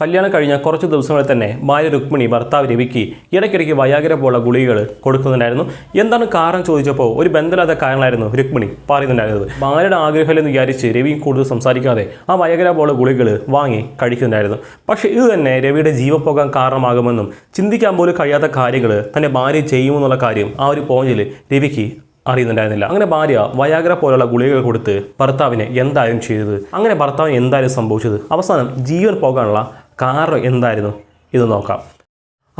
കല്യാണം കഴിഞ്ഞ കുറച്ച് ദിവസങ്ങളിൽ തന്നെ ഭാര്യ രുക്മിണി ഭർത്താവ് രവിക്ക് ഇടയ്ക്കിടയ്ക്ക് വയാഗ്ര പോലുള്ള ഗുളികകൾ കൊടുക്കുന്നുണ്ടായിരുന്നു. എന്താണ് കാരണം ചോദിച്ചപ്പോൾ ഒരു ബന്ധമില്ലാത്ത കാരണമായിരുന്നു രുക്മിണി പറയുന്നുണ്ടായിരുന്നത്. ഭാര്യയുടെ ആഗ്രഹമില്ലെന്ന് വിചാരിച്ച് രവി കൂടുതൽ സംസാരിക്കാതെ ആ വയാഗ്ര പോലുള്ള ഗുളികകൾ വാങ്ങി കഴിക്കുന്നുണ്ടായിരുന്നു. പക്ഷേ ഇത് തന്നെ രവിയുടെ ജീവപ്പോകാൻ കാരണമാകുമെന്നും ചിന്തിക്കാൻ പോലും കഴിയാത്ത കാര്യങ്ങൾ തന്റെ ഭാര്യ ചെയ്യുമെന്നുള്ള കാര്യം ആ ഒരു പോയിന്റിൽ രവിക്ക് അറിയുന്നുണ്ടായിരുന്നില്ല. അങ്ങനെ ഭാര്യ വയാഗ്ര പോലുള്ള ഗുളികകൾ കൊടുത്ത് ഭർത്താവിനെ എന്തായാലും ചെയ്തത്? അങ്ങനെ ഭർത്താവിന് എന്തായാലും സംഭവിച്ചത്? അവസാനം ജീവൻ പോകാനുള്ള കാരണം എന്തായിരുന്നു? ഇത് നോക്കാം.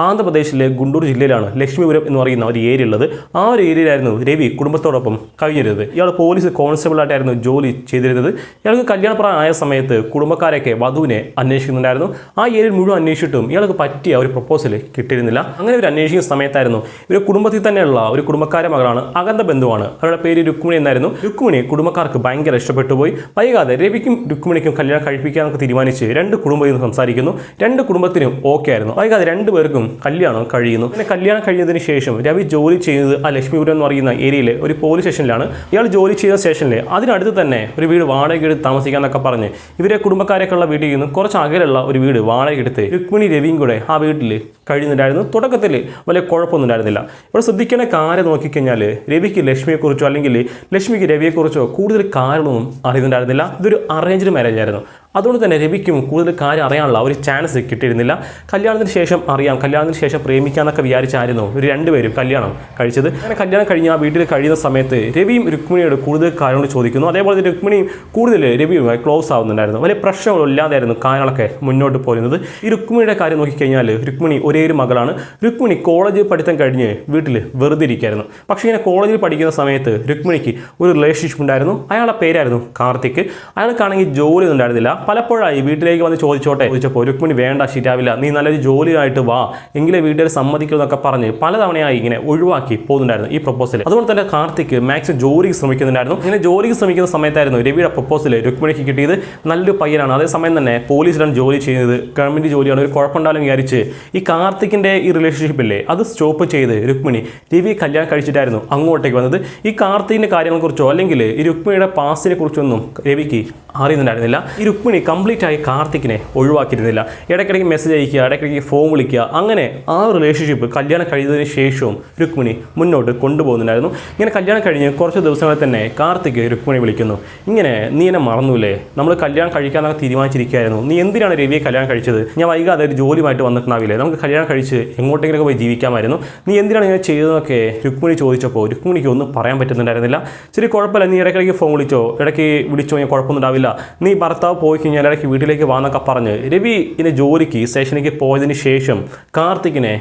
ആന്ധ്രാപ്രദേശിലെ ഗുണ്ടൂർ ജില്ലയിലാണ് ലക്ഷ്മിപുരം എന്ന് പറയുന്ന ഒരു ഏരിയ ഉള്ളത്. ആ ഒരു ഏരിയയിലായിരുന്നു രവി കുടുംബത്തോടൊപ്പം കഴിഞ്ഞിരുന്നത്. ഇയാൾ പോലീസ് കോൺസ്റ്റബിളായിട്ടായിരുന്നു ജോലി ചെയ്തിരുന്നത്. ഇയാൾക്ക് കല്യാണപ്രായം ആയ സമയത്ത് കുടുംബക്കാരൊക്കെ വധുവിനെ അന്വേഷിക്കുന്നുണ്ടായിരുന്നു. ആ ഏരിയയിൽ മുഴുവൻ അന്വേഷിച്ചിട്ടും ഇയാൾക്ക് പറ്റിയ ഒരു പ്രപ്പോസൽ കിട്ടിയിരുന്നില്ല. അങ്ങനെ ഒരു അന്വേഷിക്കുന്ന സമയത്തായിരുന്നു ഇവർ കുടുംബത്തിൽ തന്നെയുള്ള ഒരു കുടുംബക്കാരെ മകളാണ് അകന്ത ബന്ധുവാണ്. അവരുടെ പേര് രുക്മിണി എന്നായിരുന്നു. രുക്മിണി കുടുംബക്കാർക്ക് ഭയങ്കര ഇഷ്ടപ്പെട്ടു പോയി. വൈകാതെ രവിക്കും രുക്മിണിക്കും കല്യാണം കഴിപ്പിക്കാനൊക്കെ തീരുമാനിച്ച് രണ്ട് കുടുംബം ഇന്ന് സംസാരിക്കുന്നു. രണ്ട് കുടുംബത്തിനും ഓക്കെ ആയിരുന്നു. വൈകാതെ രണ്ട് പേർക്കും കല്യാണം കഴിയുന്നു. പിന്നെ കല്യാണം കഴിഞ്ഞതിന് ശേഷം രവി ജോലി ചെയ്യുന്നത് ആ ലക്ഷ്മിപുരം എന്ന് പറയുന്ന ഏരിയയിലെ ഒരു പോലീസ് സ്റ്റേഷനിലാണ് ഇയാൾ ജോലി ചെയ്യുന്ന സ്റ്റേഷനിൽ അതിനടുത്ത് തന്നെ ഒരു വീട് വാടക എടുത്ത് താമസിക്കാന്നൊക്കെ പറഞ്ഞ് ഇവരെ കുടുംബക്കാരൊക്കെയുള്ള വീട്ടിൽ നിന്ന് കുറച്ച് അകലുള്ള ഒരു വീട് വാടക എടുത്ത് രുക്മിണി രവിയും കൂടെ ആ വീട്ടിൽ കഴിയുന്നുണ്ടായിരുന്നു. തുടക്കത്തിൽ വലിയ കുഴപ്പമൊന്നും ഉണ്ടായിരുന്നില്ല. ഇവിടെ ശ്രദ്ധിക്കേണ്ട കാര്യം നോക്കിക്കഴിഞ്ഞാൽ രവിക്ക് ലക്ഷ്മിയെക്കുറിച്ചോ അല്ലെങ്കിൽ ലക്ഷ്മിക്ക് രവിയെക്കുറിച്ചോ കൂടുതൽ കാരണമൊന്നും അറിയുന്നുണ്ടായിരുന്നില്ല. ഇതൊരു അറേഞ്ച്ഡ് മാരേജ് ആയിരുന്നു. അതുകൊണ്ട് തന്നെ രവിക്കും കൂടുതൽ കാര്യം അറിയാനുള്ള ഒരു ചാൻസ് കിട്ടിയിരുന്നില്ല. കല്യാണത്തിന് ശേഷം അറിയാം. കല്യാണത്തിന് ശേഷം പ്രേമിക്കാന്നൊക്കെ വിചാരിച്ചായിരുന്നു ഒരു രണ്ടുപേരും കല്യാണം കഴിച്ചത്. അങ്ങനെ കല്യാണം കഴിഞ്ഞ് ആ വീട്ടിൽ കഴിയുന്ന സമയത്ത് രവിയും രുക്മിണിയോട് കൂടുതൽ കാര്യങ്ങൾ ചോദിക്കുന്നു. അതേപോലെ തന്നെ രുക്മിണിയും കൂടുതൽ രവിയുമായി ക്ലോസ് ആവുന്നുണ്ടായിരുന്നു. വലിയ പ്രശ്നങ്ങളില്ലാതായിരുന്നു കാര്യങ്ങളൊക്കെ മുന്നോട്ട് പോരുന്നത്. ഈ രുക്മിണിയുടെ കാര്യം നോക്കിക്കഴിഞ്ഞാൽ രുക്മിണി ഒരേ ഒരു മകളാണ്. രുക്മിണി കോളേജ് പഠിത്തം കഴിഞ്ഞ് വീട്ടിൽ വെറുതെ ഇരിക്കുകയായിരുന്നു പക്ഷേ ഇങ്ങനെ കോളേജിൽ പഠിക്കുന്ന സമയത്ത് രുക്മിണിക്ക് ഒരു റിലേഷൻഷിപ്പ് ഉണ്ടായിരുന്നു. അയാളുടെ പേരായിരുന്നു കാർത്തിക്. അയാൾക്കാണെങ്കിൽ ജോലി ഒന്നും ഉണ്ടായിരുന്നില്ല. പലപ്പോഴായി വീട്ടിലേക്ക് വന്ന് ചോദിച്ചോട്ടെ? ചോദിച്ചപ്പോൾ രുക്മിണി വേണ്ട ശരിയാവില്ല നീ നല്ലൊരു ജോലിയായിട്ട് വാ. എങ്കിലേ വീട്ടുകാർ സമ്മതിക്കുമെന്നൊക്കെ പറഞ്ഞ് പലതവണയായി ഇങ്ങനെ ഒഴിവാക്കി പോകുന്നുണ്ടായിരുന്നു ഈ പ്രപ്പോസൽ അതുകൊണ്ട് തന്നെ കാർത്തിക് മാക്സിമം ജോലിക്ക് ശ്രമിക്കുന്നുണ്ടായിരുന്നു. ഇങ്ങനെ ജോലിക്ക് ശ്രമിക്കുന്ന സമയത്തായിരുന്നു രവിയുടെ പ്രപ്പോസൽ രുക്മിണിക്ക് കിട്ടിയത്. നല്ലൊരു പയ്യനാണ്. അതേസമയം തന്നെ പോലീസിലാണ് ജോലി ചെയ്യുന്നത്. ഗവൺമെന്റ് ജോലിയാണ്. ഒരു കുഴപ്പമുണ്ടാലും വിചാരിച്ച് ഈ കാർത്തിക്കിന്റെ ഈ റിലേഷൻഷിപ്പില്ലേ അത് സ്റ്റോപ്പ് ചെയ്ത് രുക്മിണി രവി കല്യാണം കഴിച്ചിട്ടായിരുന്നു അങ്ങോട്ടേക്ക് വന്നത്. ഈ കാർത്തികിന്റെ കാര്യങ്ങളെക്കുറിച്ചോ അല്ലെങ്കിൽ ഈ രുക്മിണിയുടെ പാസിനെ കുറിച്ചൊന്നും രവിക്ക് അറിയുന്നുണ്ടായിരുന്നില്ല. ഈ രുക്മിണി കംപ്ലീറ്റ് ആയി കാർത്തിക്കിനെ ഒഴിവാക്കിയിരുന്നില്ല. ഇടയ്ക്കിടയ്ക്ക് മെസ്സേജ് അയക്കുക ഇടയ്ക്കിടയ്ക്ക് ഫോൺ വിളിക്കുക അങ്ങനെ ആ റിലേഷൻഷിപ്പ് കല്യാണം കഴിയുന്നതിന് ശേഷവും രുക്മിണി മുന്നോട്ട് കൊണ്ടുപോകുന്നുണ്ടായിരുന്നു. ഇങ്ങനെ കല്യാണം കഴിഞ്ഞ് കുറച്ച് ദിവസങ്ങളിൽ തന്നെ കാർത്തിക് രുക്മിണി വിളിക്കുന്നു. ഇങ്ങനെ നീ എന്നെ മറന്നൂലേ? നമ്മൾ കല്യാണം കഴിക്കാമെന്നൊക്കെ തീരുമാനിച്ചിരിക്കുകയായിരുന്നു. നീ എന്തിനാണ് രവിയെ കല്യാണം കഴിച്ചത്? ഞാൻ വൈകാതെ ഒരു ജോലിയുമായിട്ട് വന്നിട്ടുണ്ടാവില്ലേ? നമുക്ക് കല്യാണം കഴിച്ച് എങ്ങോട്ടെങ്കിലൊക്കെ പോയി ജീവിക്കാമായിരുന്നു. നീ എന്തിനാണ് ഇങ്ങനെ ചെയ്തതെന്നൊക്കെ രുക്മിണി ചോദിച്ചപ്പോൾ രുക്മിണിക്ക് ഒന്നും പറയാൻ പറ്റുന്നുണ്ടായിരുന്നില്ല. ശരി കുഴപ്പമില്ല. നീ ഇടയ്ക്കിടയ്ക്ക് ഫോൺ വിളിച്ചോ? ഇടയ്ക്ക് വിളിച്ചോ? ഞാൻ കുഴപ്പമൊന്നും ഉണ്ടാവില്ല. നീ ഭർത്താവ് പോയി കഴിഞ്ഞാൽ ഇടയ്ക്ക് വീട്ടിലേക്ക് വാന്നൊക്കെ പറഞ്ഞ് രവി ഇനി ജോലിക്ക് സ്റ്റേഷനിലേക്ക് പോയതിന് ശേഷം കാർത്തിക്കിനെ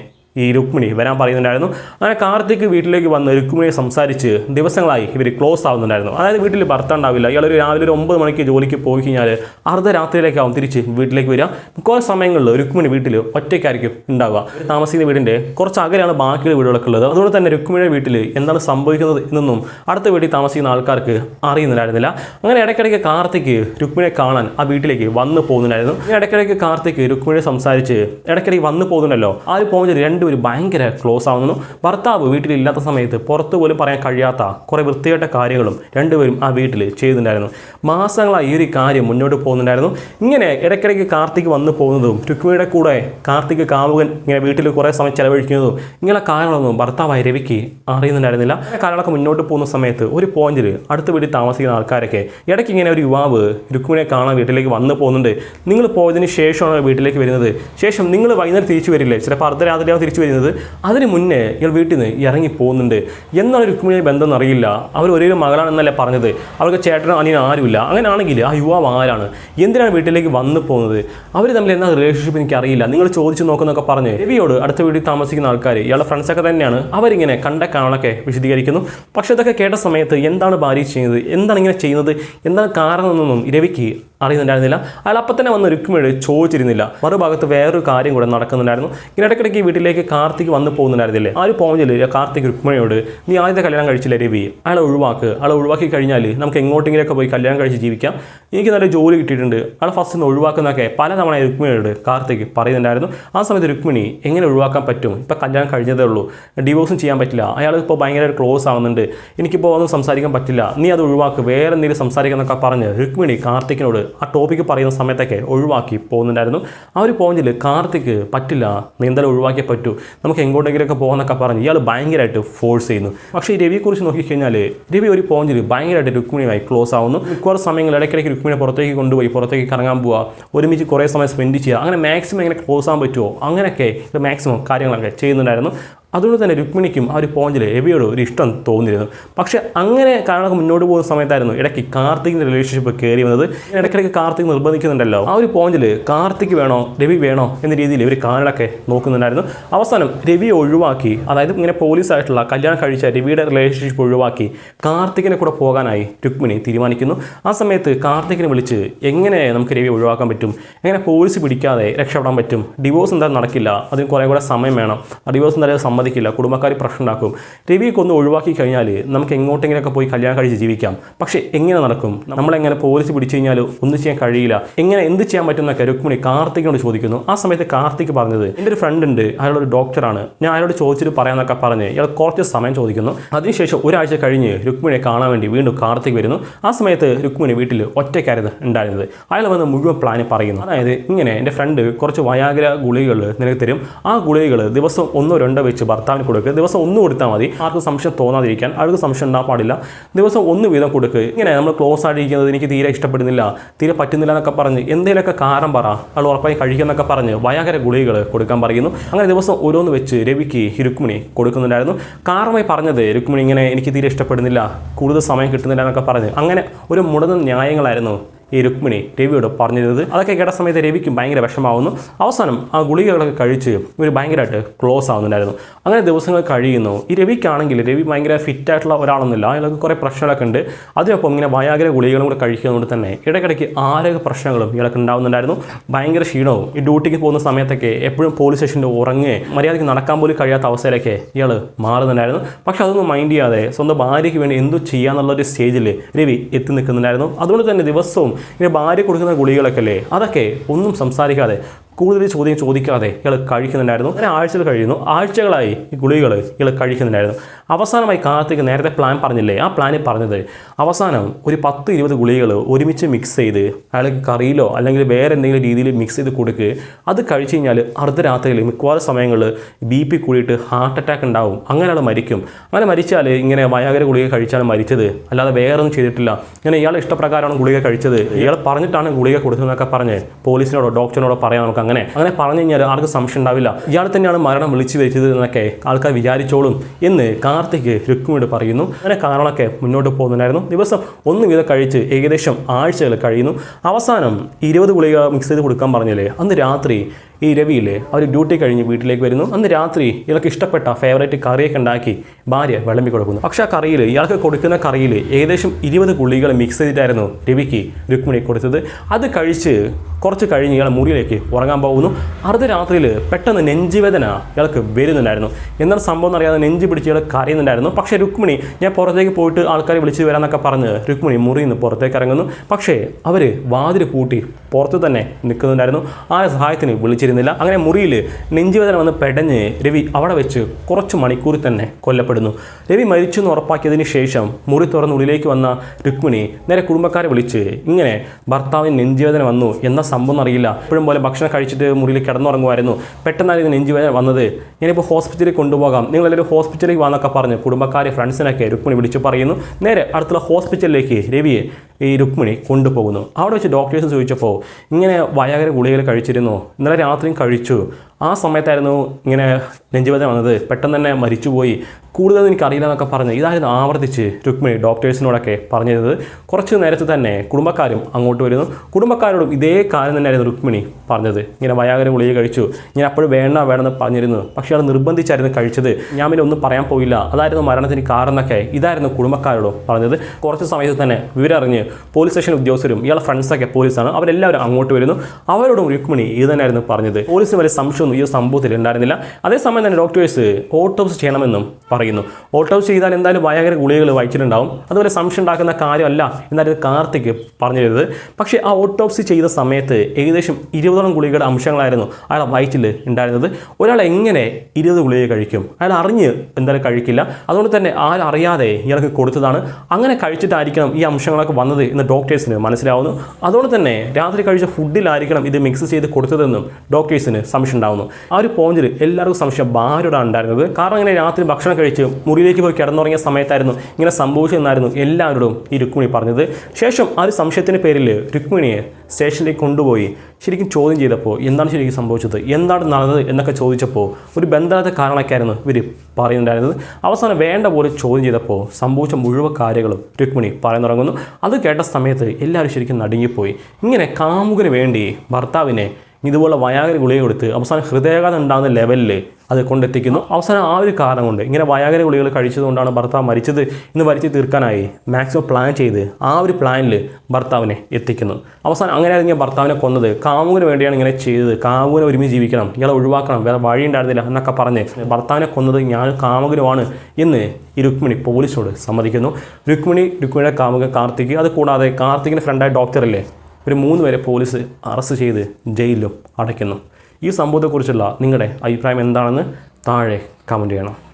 ഈ രുക്മിണി വരാൻ പറയുന്നുണ്ടായിരുന്നു. അങ്ങനെ കാർത്തിക് വീട്ടിലേക്ക് വന്ന് രുക്മിണിയെ സംസാരിച്ച് ദിവസങ്ങളായി ഇവർ ക്ലോസ് ആവുന്നുണ്ടായിരുന്നു. അതായത് വീട്ടിൽ ഭർത്താവ് ഉണ്ടാവില്ല. ഇയാൾ ഒരു രാവിലെ ഒരു ഒമ്പത് മണിക്ക് ജോലിക്ക് പോയി കഴിഞ്ഞാൽ അർദ്ധരാത്രിയിലേക്കാവും തിരിച്ച് വീട്ടിലേക്ക് വരിക. മിക്കവാറും സമയങ്ങളിൽ രുക്മിണി വീട്ടിൽ ഒറ്റയ്ക്കായിരിക്കും ഉണ്ടാവുക. താമസിക്കുന്ന വീടിന്റെ കുറച്ച് അകലെയാണ് ബാക്കിയുള്ള വീടുകളൊക്കെ ഉള്ളത്. അതുകൊണ്ട് തന്നെ രുക്മിണിയുടെ വീട്ടിൽ എന്താണ് സംഭവിക്കുന്നത് എന്നൊന്നും അടുത്ത വീട്ടിൽ താമസിക്കുന്ന ആൾക്കാർക്ക് അറിയുന്നുണ്ടായിരുന്നില്ല. അങ്ങനെ ഇടയ്ക്കിടയ്ക്ക് കാർത്തിക് രുക്മിണിയെ കാണാൻ ആ വീട്ടിലേക്ക് വന്നു പോകുന്നുണ്ടായിരുന്നു. ഇടയ്ക്കിടയ്ക്ക് കാർത്തിക് രുക്മിണിയെ സംസാരിച്ച് ഇടയ്ക്കിടയ്ക്ക് വന്നു പോകുന്നുണ്ടല്ലോ. ആ ഒരു പോകുന്നത് രണ്ടുപേരും ഭയങ്കര ക്ലോസ് ആവുന്നു. ഭർത്താവ് വീട്ടിലില്ലാത്ത സമയത്ത് പുറത്തു പോലും പറയാൻ കഴിയാത്ത കുറേ വൃത്തികെട്ട കാര്യങ്ങളും രണ്ടുപേരും ആ വീട്ടിൽ ചെയ്തിട്ടുണ്ടായിരുന്നു. മാസങ്ങളായി ഈ ഒരു കാര്യം മുന്നോട്ട് പോകുന്നുണ്ടായിരുന്നു. ഇങ്ങനെ ഇടയ്ക്കിടയ്ക്ക് കാർത്തിക് വന്നു പോകുന്നതും രുക്മിയുടെ കൂടെ കാർത്തിക് കാമുകൻ ഇങ്ങനെ വീട്ടിൽ കുറേ സമയം ചെലവഴിക്കുന്നതും ഇങ്ങനെ കാര്യങ്ങളൊന്നും ഭർത്താവായ രവിക്ക് അറിയുന്നുണ്ടായിരുന്നില്ല. കാര്യങ്ങളൊക്കെ മുന്നോട്ട് പോകുന്ന സമയത്ത് ഒരു പോയിന്റിൽ അടുത്ത വീട്ടിൽ താമസിക്കുന്ന ആൾക്കാരൊക്കെ ഇടയ്ക്ക് ഇങ്ങനെ ഒരു യുവാവ് രുക്മിണിയെ കാണാൻ വീട്ടിലേക്ക് വന്നു പോകുന്നുണ്ട്. നിങ്ങൾ പോയതിന് ശേഷമാണ് വീട്ടിലേക്ക് വരുന്നത്. ശേഷം നിങ്ങൾ വൈകുന്നേരം തിരിച്ചു വരില്ലേ? ചിലപ്പോൾ അർദ്ധരാത്രിയാണ് തിരിച്ചു വരുന്നത് അതിന് മുന്നേ ഇയാൾ വീട്ടിൽ നിന്ന് ഇറങ്ങി പോകുന്നുണ്ട്. എന്നാണ് രുക്മിണിയെ ബന്ധം എന്നറിയില്ല അവർ ഒരേ മകളാണെന്നല്ല പറഞ്ഞത്. അവർക്ക് ചേട്ടനോ അനിയനോ ആരുമില്ല. അങ്ങനെയാണെങ്കിൽ ആ യുവാവ് ആരാണ്? എന്തിനാണ് വീട്ടിലേക്ക് വന്നു പോകുന്നത്? അവർ തമ്മിൽ എന്താ റിലേഷൻഷിപ്പ് എനിക്ക് അറിയില്ല നിങ്ങൾ ചോദിച്ചു നോക്കുന്നൊക്കെ പറഞ്ഞ് രവിയോട് അടുത്ത വീട്ടിൽ താമസിക്കുന്ന ആൾക്കാർ ഇയാളുടെ ഫ്രണ്ട്സൊക്കെ തന്നെയാണ്. അവരിങ്ങനെ കണ്ട കാണൊക്കെ വിശദീകരിക്കുന്നു. പക്ഷേ ഇതൊക്കെ കേട്ട സമയത്ത് എന്താണ് ഭാര്യ ചെയ്യുന്നത്? എന്താണ് ഇങ്ങനെ ചെയ്യുന്നത്? എന്താണ് കാരണം എന്നൊന്നും രവിക്ക് അറിയുന്നുണ്ടായിരുന്നില്ല. അയാൾ അപ്പം തന്നെ വന്ന് രുക്മിണി ചോദിച്ചിരുന്നില്ല. മറുഭാഗത്ത് വേറൊരു കാര്യം കൂടെ നടക്കുന്നുണ്ടായിരുന്നു. ഇങ്ങനെ ഇടയ്ക്കിടയ്ക്ക് വീട്ടിലേക്ക് കാർത്തിക് വന്ന് പോകുന്നുണ്ടായിരുന്നില്ലേ? ആ ഒരു പോയിന്റിൽ കാർത്തിക് രുക്മിണിയോട് നീ ആദ്യത്തെ കല്യാണം കഴിച്ചില്ല രവി? അയാളെ ഒഴിവാക്ക്. അയാളെ ഒഴിവാക്കി കഴിഞ്ഞാൽ നമുക്ക് എങ്ങോട്ടെങ്കിലൊക്കെ പോയി കല്യാണം കഴിച്ച് ജീവിക്കാം. എനിക്ക് നല്ല ജോലി കിട്ടിയിട്ടുണ്ട്. അയാളെ ഫസ്റ്റ് നിന്ന് പല പലതവണ രുക്മിണിയോട് കാർത്തിക് പറയുന്നുണ്ടായിരുന്നു. ആ സമയത്ത് രുക്മിണി എങ്ങനെ ഒഴിവാക്കാൻ പറ്റും? ഇപ്പം കല്യാണം കഴിഞ്ഞതേ ഉള്ളൂ. ഡിവോഴ്സും ചെയ്യാൻ പറ്റില്ല. അയാൾ ഇപ്പോൾ ഭയങ്കര ക്ലോസ് ആവുന്നുണ്ട്. എനിക്കിപ്പോൾ ഒന്നും സംസാരിക്കാൻ പറ്റില്ല. നീ അത് ഒഴിവാക്ക്. വേറെ എന്തെങ്കിലും സംസാരിക്കാന്നൊക്കെ പറഞ്ഞ് രുക്മിണി കാർത്തിക്കിനോട് ആ ടോപ്പിക്ക് പറയുന്ന സമയത്തൊക്കെ ഒഴിവാക്കി പോകുന്നുണ്ടായിരുന്നു. ആ ഒരു പോയിന്റിൽ കാർത്തിക് പറ്റില്ല നീന്തൽ ഒഴിവാക്കി പറ്റൂ നമുക്ക് എങ്ങോട്ടെങ്കിലുമൊക്കെ പോകാമെന്നൊക്കെ പറഞ്ഞ് ഇയാൾ ഭയങ്കരമായിട്ട് ഫോഴ്സ് ചെയ്യുന്നു. പക്ഷേ ഈ രവിയെക്കുറിച്ച് നോക്കിക്കഴിഞ്ഞാൽ രവി ഒരു പോയിന്റിൽ ഭയങ്കരമായിട്ട് രുക്മിണിയുമായി ക്ലോസ് ആവുന്നു. മിക്കവാറും സമയങ്ങളിൽ ഇടയ്ക്കിടയ്ക്ക് രുക്മിണിയെ പുറത്തേക്ക് കൊണ്ടുപോയി പുറത്തേക്ക് കറങ്ങാൻ പോവുക ഒരുമിച്ച് കുറേ സമയം സ്പെൻഡ് ചെയ്യുക അങ്ങനെ മാക്സിമം എങ്ങനെ ക്ലോസ് ആകാൻ പറ്റുമോ അങ്ങനെയൊക്കെ മാക്സിമം കാര്യങ്ങളൊക്കെ ചെയ്യുന്നുണ്ടായിരുന്നു. അതുകൊണ്ട് തന്നെ രുക്മിണിക്കും ആ ഒരു പോയിന്റിൽ എവിയോട് ഒരു ഇഷ്ടം തോന്നിയിരുന്നു. പക്ഷേ അങ്ങനെ കാര്യങ്ങളൊക്കെ മുന്നോട്ട് പോകുന്ന സമയത്തായിരുന്നു ഇടയ്ക്ക് കാർത്തികിന്റെ റിലേഷൻഷിപ്പ് കയറി വന്നത്. ഇടയ്ക്കിടയ്ക്ക് കാർത്തിക് നിർബന്ധിക്കുന്നുണ്ടല്ലോ. ആ ഒരു പോയിന്റിൽ കാർത്തിക് വേണോ രവി വേണോ എന്ന രീതിയിൽ ഇവർ കാണലൊക്കെ നോക്കുന്നുണ്ടായിരുന്നു. അവസാനം രവിയെ ഒഴിവാക്കി അതായത് ഇങ്ങനെ പോലീസായിട്ടുള്ള കല്യാണം കഴിച്ച രവിയുടെ റിലേഷൻഷിപ്പ് ഒഴിവാക്കി കാർത്തികിനെ കൂടെ പോകാനായി രുക്മിണി തീരുമാനിക്കുന്നു. ആ സമയത്ത് കാർത്തികിനെ വിളിച്ച് എങ്ങനെ നമുക്ക് രവി ഒഴിവാക്കാൻ പറ്റും? എങ്ങനെ പോലീസ് പിടിക്കാതെ രക്ഷപ്പെടാൻ പറ്റും? ഡിവോഴ്സ് എന്തായാലും നടക്കില്ല. അതിന് കുറേ കൂടെ സമയം വേണം. ആ ഡിവോഴ്സ് എന്തായാലും സമ്മതിക്കില്ല കുടുംബക്കാർ പ്രശ്നം ഉണ്ടാക്കും രവിയൊക്കെ ഒന്ന് ഒഴിവാക്കി കഴിഞ്ഞാൽ നമുക്ക് എങ്ങോട്ടെങ്കിലൊക്കെ പോയി കല്യാണം കഴിച്ച് ജീവിക്കാം. പക്ഷേ എങ്ങനെ നടക്കും? നമ്മളെങ്ങനെ പോലീസ് പിടിച്ചു കഴിഞ്ഞാൽ ഒന്നും ചെയ്യാൻ കഴിയില്ല. എങ്ങനെ എന്ത് ചെയ്യാൻ പറ്റുമെന്നൊക്കെ രുക്മിണി കാർത്തികിനോട് ചോദിക്കുന്നു. ആ സമയത്ത് കാർത്തിക് പറഞ്ഞത് എന്റെ ഒരു ഫ്രണ്ട് ഉണ്ട് അയാളൊരു ഡോക്ടറാണ് ഞാൻ അയാളോട് ചോദിച്ചിട്ട് പറയാമെന്നൊക്കെ പറഞ്ഞ് ഇയാൾ കുറച്ച് സമയം ചോദിക്കുന്നു. അതിനുശേഷം ഒരാഴ്ച കഴിഞ്ഞ് രുക്മിണിയെ കാണാൻ വേണ്ടി വീണ്ടും കാർത്തിക് വരുന്നു. ആ സമയത്ത് രുക്മിണി വീട്ടിൽ ഒറ്റയ്ക്കായിരുന്നു ഉണ്ടായിരുന്നത്. അയാൾ വന്ന് മുഴുവൻ പ്ലാൻ പറയുന്നു. അതായത് ഇങ്ങനെ എന്റെ ഫ്രണ്ട് കുറച്ച് വയാഗ്ര ഗുളികകൾ നിനക്ക് തരും. ആ ഗുളികകൾ ദിവസം ഒന്നോ രണ്ടോ വെച്ച് ഭർത്താവിന് കൊടുക്കുക ദിവസം ഒന്ന് കൊടുത്താൽ മതി. ആർക്കും സംശയം തോന്നാതിരിക്കാൻ. ആർക്കും സംശയം ഉണ്ടാകാൻ പാടില്ല. ദിവസം ഒന്ന് വീതം കൊടുക്കുക ഇങ്ങനെ നമ്മൾ ക്ലോസ് ആയിരിക്കുന്നത് എനിക്ക് തീരെ ഇഷ്ടപ്പെടുന്നില്ല. തീരെ പറ്റുന്നില്ല എന്നൊക്കെ പറഞ്ഞ് എന്തെങ്കിലുമൊക്കെ കാരണം പറ. ആൾ ഉറപ്പായി കഴിക്കുന്നൊക്കെ പറഞ്ഞ് ഭയങ്കര ഗുളികകൾ കൊടുക്കാൻ പറയുന്നു. അങ്ങനെ ദിവസം ഓരോന്ന് വെച്ച് രവിക്ക് രുക്മിണി കൊടുക്കുന്നുണ്ടായിരുന്നു. കാരണമായി പറഞ്ഞത് രുക്മിണി ഇങ്ങനെ എനിക്ക് തീരെ ഇഷ്ടപ്പെടുന്നില്ല. കൂടുതൽ സമയം കിട്ടുന്നില്ല എന്നൊക്കെ പറഞ്ഞ്. അങ്ങനെ ഒരു മുടന്ന ന്യായങ്ങളായിരുന്നു ഈ രുക്മിണി രവിയോട് പറഞ്ഞിരുന്നത്. അതൊക്കെ കേട്ട സമയത്ത് രവിക്കും ഭയങ്കര വിഷമാവുന്നു അവസാനം ആ ഗുളികകളൊക്കെ കഴിച്ച് ഇവർ ഭയങ്കരമായിട്ട് ക്ലോസ് ആവുന്നുണ്ടായിരുന്നു. അങ്ങനെ ദിവസങ്ങൾ കഴിയുന്നു. ഈ രവിക്കാണെങ്കിൽ രവി ഭയങ്കര ഫിറ്റ് ആയിട്ടുള്ള ഒരാളൊന്നുമില്ല. അയാൾക്ക് കുറേ പ്രശ്നങ്ങളൊക്കെ ഉണ്ട്. അതിനൊപ്പം ഇങ്ങനെ വയാഗ്ര ഗുളികകളും കൂടെ കഴിക്കുന്നതുകൊണ്ട് തന്നെ ഇടയ്ക്കിടയ്ക്ക് ആരോഗ്യ പ്രശ്നങ്ങളും ഇയാൾക്ക് ഉണ്ടാവുന്നുണ്ടായിരുന്നു. ഭയങ്കര ക്ഷീണവും. ഈ ഡ്യൂട്ടിക്ക് പോകുന്ന സമയത്തൊക്കെ എപ്പോഴും പോലീസ് സ്റ്റേഷന്റെ ഉറങ്ങി മര്യാദയ്ക്ക് നടക്കാൻ പോലും കഴിയാത്ത അവസ്ഥയിലൊക്കെ ഇയാൾ മാറുന്നുണ്ടായിരുന്നു. പക്ഷെ അതൊന്നും മൈൻഡ് ചെയ്യാതെ സ്വന്തം ഭാര്യയ്ക്ക് വേണ്ടി എന്തു ചെയ്യാന്നുള്ളൊരു സ്റ്റേജിൽ രവി എത്തി നിൽക്കുന്നുണ്ടായിരുന്നു. അതുകൊണ്ട് തന്നെ ദിവസവും ഇങ്ങനെ ഭാര്യ കൊടുക്കുന്ന ഗുളികളൊക്കെ അല്ലേ അതൊക്കെ ഒന്നും സംസാരിക്കാതെ കൂടുതൽ ചോദ്യം ചോദിക്കാതെ ഇയാൾ കഴിക്കുന്നുണ്ടായിരുന്നു. അങ്ങനെ ആഴ്ചകൾ കഴിയുന്നു. ആഴ്ചകളായി ഈ ഗുളികകൾ ഇയാൾ കഴിക്കുന്നുണ്ടായിരുന്നു. അവസാനമായി കാർത്തിക് നേരത്തെ പ്ലാൻ പറഞ്ഞില്ലേ? ആ പ്ലാനിൽ പറഞ്ഞത് അവസാനം ഒരു പത്ത് ഇരുപത് ഗുളികൾ ഒരുമിച്ച് മിക്സ് ചെയ്ത് അയാൾക്ക് കറിയിലോ അല്ലെങ്കിൽ വേറെ എന്തെങ്കിലും രീതിയിൽ മിക്സ് ചെയ്ത് കൊടുക്കുക അത് കഴിച്ച് കഴിഞ്ഞാൽ അർദ്ധരാത്രിയിൽ മിക്കവാറും സമയങ്ങളിൽ ബി പി കൂടിയിട്ട് ഹാർട്ട് അറ്റാക്ക് ഉണ്ടാവും. അങ്ങനെ അയാൾ മരിക്കും. അങ്ങനെ മരിച്ചാൽ ഇങ്ങനെ വയാകര ഗുളിക കഴിച്ചാണ് മരിച്ചത്. അല്ലാതെ വേറെ ഒന്നും ചെയ്തിട്ടില്ല. ഇങ്ങനെ ഇയാൾ ഇഷ്ടപ്രകാരമാണ് ഗുളിക കഴിച്ചത്. ഇയാൾ പറഞ്ഞിട്ടാണ് ഗുളിക കൊടുത്തതെന്നൊക്കെ പറഞ്ഞ് പോലീസിനോടോ ഡോക്ടറിനോടോ പറയാം നമുക്ക് അങ്ങനെ. അങ്ങനെ പറഞ്ഞു കഴിഞ്ഞാൽ ആർക്കും സംശയം ഉണ്ടാവില്ല. ഇയാൾ തന്നെയാണ് മരണം വിളിച്ചു വെച്ചത് എന്നൊക്കെ ആൾക്കാർ വിചാരിച്ചോളും. എന്ന് കാർത്തിക് രുക്മിയോട് പറയുന്നു. അങ്ങനെ കാരണമൊക്കെ മുന്നോട്ട് പോകുന്നുണ്ടായിരുന്നു. ദിവസം ഒന്ന് വീതം കഴിച്ച് ഏകദേശം ആഴ്ചകൾ കഴിയുന്നു. അവസാനം ഇരുപത് ഗുളിക മിക്സ് ചെയ്ത് കൊടുക്കാൻ പറഞ്ഞില്ലേ? അന്ന് രാത്രി ഈ രവിയില്ലേ അവർ ഡ്യൂട്ടി കഴിഞ്ഞ് വീട്ടിലേക്ക് വരുന്നു. അന്ന് രാത്രി ഇയാൾക്ക് ഇഷ്ടപ്പെട്ട ഫേവറേറ്റ് കറിയൊക്കെ ഉണ്ടാക്കി ഭാര്യ വിളമ്പി കൊടുക്കുന്നു. പക്ഷേ ആ കറിയിൽ ഇയാൾക്ക് കൊടുക്കുന്ന കറിയിൽ ഏകദേശം ഇരുപത് ഗുളികൾ മിക്സ് ചെയ്തിട്ടായിരുന്നു രവിക്ക് രുക്മിണി കൊടുത്തത്. അത് കഴിച്ച് കുറച്ച് കഴിഞ്ഞ് ഇയാൾ മുറിയിലേക്ക് ഉറങ്ങാൻ പോകുന്നു. അർദ്ധരാത്രിയിൽ പെട്ടെന്ന് നെഞ്ചുവേദന ഇയാൾക്ക് വരുന്നുണ്ടായിരുന്നു. എന്നാൽ സംഭവം എന്നറിയാതെ നെഞ്ച് പിടിച്ച് ഇയാൾ കരയുന്നുണ്ടായിരുന്നു. പക്ഷേ രുക്മിണി ഞാൻ പുറത്തേക്ക് പോയിട്ട് ആൾക്കാരെ വിളിച്ച് വരാമെന്നൊക്കെ പറഞ്ഞ് രുക്മിണി മുറിയിൽ നിന്ന് പുറത്തേക്ക് ഇറങ്ങുന്നു. പക്ഷേ അവർ വാതിൽ പൂട്ടി പുറത്ത് തന്നെ നിൽക്കുന്നുണ്ടായിരുന്നു. ആ സഹായത്തിന് വിളിച്ചിരുന്നില്ല. അങ്ങനെ മുറിയിൽ നെഞ്ചുവേദന വന്ന് പെടഞ്ഞ് രവി അവിടെ വെച്ച് കുറച്ച് മണിക്കൂറിൽ തന്നെ കൊല്ലപ്പെടുന്നു. രവി മരിച്ചു എന്ന് ഉറപ്പാക്കിയതിന് ശേഷം മുറി തുറന്ന് ഉള്ളിലേക്ക് വന്ന രുക്മിണി നേരെ കുടുംബക്കാരെ വിളിച്ച് ഇങ്ങനെ ഭർത്താവിന് നെഞ്ചുവേദന വന്നു എന്ന സംഭവം അറിയില്ല. എപ്പോഴും പോലെ ഭക്ഷണം കഴിച്ചിട്ട് മുറിയിൽ കിടന്നുറങ്ങുമായിരുന്നു. പെട്ടെന്നായിരുന്നു നെഞ്ചുവേദന വന്നത്. ഞാനിപ്പോൾ ഹോസ്പിറ്റലിൽ കൊണ്ടുപോകാം. നിങ്ങളെല്ലാവരും ഹോസ്പിറ്റലിൽ വന്നൊക്കെ പറഞ്ഞു. കുടുംബക്കാരെ ഫ്രണ്ട്സിനൊക്കെ രുക്മിണി വിളിച്ചു പറയുന്നു. നേരെ അടുത്തുള്ള ഹോസ്പിറ്റലിലേക്ക് രവിയെ ഈ രുക്മിണി കൊണ്ടുപോകുന്നു. അവിടെ വെച്ച് ഡോക്ടേഴ്സ് ചോദിച്ചപ്പോൾ ഇങ്ങനെ വയാകര ഗുളികകൾ കഴിച്ചിരുന്നു? ഇന്നലെ രാത്രിയും കഴിച്ചു. ആ സമയത്തായിരുന്നു ഇങ്ങനെ നെഞ്ചുവേദന വന്നത്. പെട്ടെന്ന് തന്നെ മരിച്ചുപോയി. കൂടുതൽ എനിക്കറിയില്ല എന്നൊക്കെ പറഞ്ഞ് ഇതായിരുന്നു ആവർത്തിച്ച് രുക്മിണി ഡോക്ടേഴ്സിനോടൊക്കെ പറഞ്ഞിരുന്നത്. കുറച്ച് നേരത്തെ തന്നെ കുടുംബക്കാരും അങ്ങോട്ട് വരുന്നു. കുടുംബക്കാരോടും ഇതേ കാര്യം തന്നെയായിരുന്നു രുക്മിണി പറഞ്ഞത്. ഇങ്ങനെ വയാകര ഗുളിക കഴിച്ചു. ഞാൻ അപ്പോഴും വേണ്ട വേണമെന്ന് പറഞ്ഞിരുന്നു. പക്ഷേ അത് നിർബന്ധിച്ചായിരുന്നു കഴിച്ചത്. ഞാൻ പിന്നെ ഒന്നും പറയാൻ പോയില്ല. അതായിരുന്നു മരണത്തിന് കാരണം എന്നൊക്കെ ഇതായിരുന്നു കുടുംബക്കാരോടും പറഞ്ഞത്. കുറച്ച് സമയത്ത് തന്നെ വിവരറിഞ്ഞ് പോലീസ് സ്റ്റേഷൻ ഉദ്യോഗസ്ഥരും ഇയാളെ ഫ്രണ്ട്സൊക്കെ പോലീസാണ്. അവരെല്ലാവരും അങ്ങോട്ട് വരുന്നു. അവരോടും രുക്മിണി ഇത് തന്നെയായിരുന്നു പറഞ്ഞത്. പോലീസിന് വലിയ സംശയമൊന്നും ഈ ഒരു സംഭവത്തിൽ ഉണ്ടായിരുന്നില്ല. അതേസമയം തന്നെ ഡോക്ടേഴ്സ് ഓട്ടോപ്സി ചെയ്യണമെന്നും പറയുന്നു. ഓട്ടോപ്സി ചെയ്താൽ എന്തായാലും ഭയങ്കര ഗുളികകൾ വായിച്ചിട്ടുണ്ടാവും അതുപോലെ സംശയം ഉണ്ടാക്കുന്ന കാര്യമല്ല എന്നായിരുന്നു കാർത്തിക് പറഞ്ഞു തരുന്നത് പക്ഷേ ആ ഓട്ടോപ്സി ചെയ്ത സമയത്ത് ഏകദേശം ഇരുപതോളം ഗുളികയുടെ അംശങ്ങളായിരുന്നു അയാൾ വയറ്റിൽ ഉണ്ടായിരുന്നത്. ഒരാൾ എങ്ങനെ ഇരുപത് ഗുളിക കഴിക്കും? അയാൾ അറിഞ്ഞ് എന്തായാലും കഴിക്കില്ല. അതുകൊണ്ട് തന്നെ ആരറിയാതെ ഇയാൾക്ക് കൊടുത്തതാണ്. അങ്ങനെ കഴിച്ചിട്ടായിരിക്കണം ഈ അംശങ്ങളൊക്കെ വന്നത് എന്ന് ഡോക്ടേഴ്സിന് മനസ്സിലാവുന്നു. അതുകൊണ്ട് തന്നെ രാത്രി കഴിച്ച ഫുഡിലായിരിക്കണം ഇത് മിക്സ് ചെയ്ത് കൊടുത്തതെന്നും ഡോക്ടേഴ്സിന് സംശയം ഉണ്ടാവുന്നു. ആ ഒരു പോയിന്റിൽ എല്ലാവർക്കും സംശയം ഭാര്യയോടാണ് ഉണ്ടായിരുന്നത്. കാരണം ഇങ്ങനെ രാത്രി ഭക്ഷണം കഴിച്ച് മുറിയിലേക്ക് പോയി കിടന്നുറങ്ങിയ സമയത്തായിരുന്നു ഇങ്ങനെ സംഭവിച്ചതെന്നായിരുന്നു എല്ലാവരോടും ഈ രുക്മിണി പറഞ്ഞത്. ശേഷം ആ ഒരു സംശയത്തിന്റെ പേരിൽ രുക്മിണിയെ സ്റ്റേഷനിലേക്ക് കൊണ്ടുപോയി ശരിക്കും ചോദ്യം ചെയ്തപ്പോൾ എന്താണ് ശരിക്കും സംഭവിച്ചത്? എന്താണ് നടന്നത് എന്നൊക്കെ ചോദിച്ചപ്പോൾ ഒരു ബന്ധമില്ലാത്ത കാരണക്കായിരുന്നു ഇവർ പറയുന്നുണ്ടായിരുന്നത്. അവസാനം വേണ്ട പോലെ ചോദ്യം ചെയ്തപ്പോൾ സംഭവിച്ച മുഴുവൻ കാര്യങ്ങളും രുക്മിണി പറയാൻ തുടങ്ങുന്നു. അത് കേട്ട സമയത്ത് എല്ലാവരും ശരിക്കും നടുങ്ങിപ്പോയി. ഇങ്ങനെ കാമുകന് വേണ്ടി ഭർത്താവിനെ ഇതുപോലെ വയാകര ഗുളിക കൊടുത്ത് അവസാനം ഹൃദയാഘാതം ഉണ്ടാകുന്ന ലെവലിൽ അത് കൊണ്ടെത്തിക്കുന്നു. അവസാനം ആ ഒരു കാരണം കൊണ്ട് ഇങ്ങനെ വയാകര ഗുളികൾ കഴിച്ചതുകൊണ്ടാണ് ഭർത്താവ് മരിച്ചത് എന്ന് വരച്ച് തീർക്കാനായി മാക്സിമം പ്ലാൻ ചെയ്ത് ആ ഒരു പ്ലാനിൽ ഭർത്താവിനെ എത്തിക്കുന്നു. അവസാനം അങ്ങനെ ആയിരുന്നു ഭർത്താവിനെ കൊന്നത്. കാമുകിന് വേണ്ടിയാണ് ഇങ്ങനെ ചെയ്തത്. കാമുകിനെ ഒരുമിച്ച് ജീവിക്കണം. ഇയാളെ ഒഴിവാക്കണം. വേറെ വഴി ഉണ്ടായിരുന്നില്ല എന്നൊക്കെ പറഞ്ഞ് ഭർത്താവിനെ കൊന്നത് ഞാൻ കാമുകനുമാണ് എന്ന് ഈ രുക്മിണി പോലീസിനോട് സമ്മതിക്കുന്നു. രുക്മിണി രുക്മിണിയുടെ കാമുക കാർത്തിക്. അത് കൂടാതെ കാർത്തികിന്റെ ഫ്രണ്ടായ ഡോക്ടറല്ലേ ഒരു മൂന്ന് പേരെ പോലീസ് അറസ്റ്റ് ചെയ്ത് ജയിലിലും അടയ്ക്കുന്നു. ഈ സംഭവത്തെക്കുറിച്ചുള്ള നിങ്ങളുടെ അഭിപ്രായം എന്താണെന്ന് താഴെ കമന്റ് ചെയ്യണം.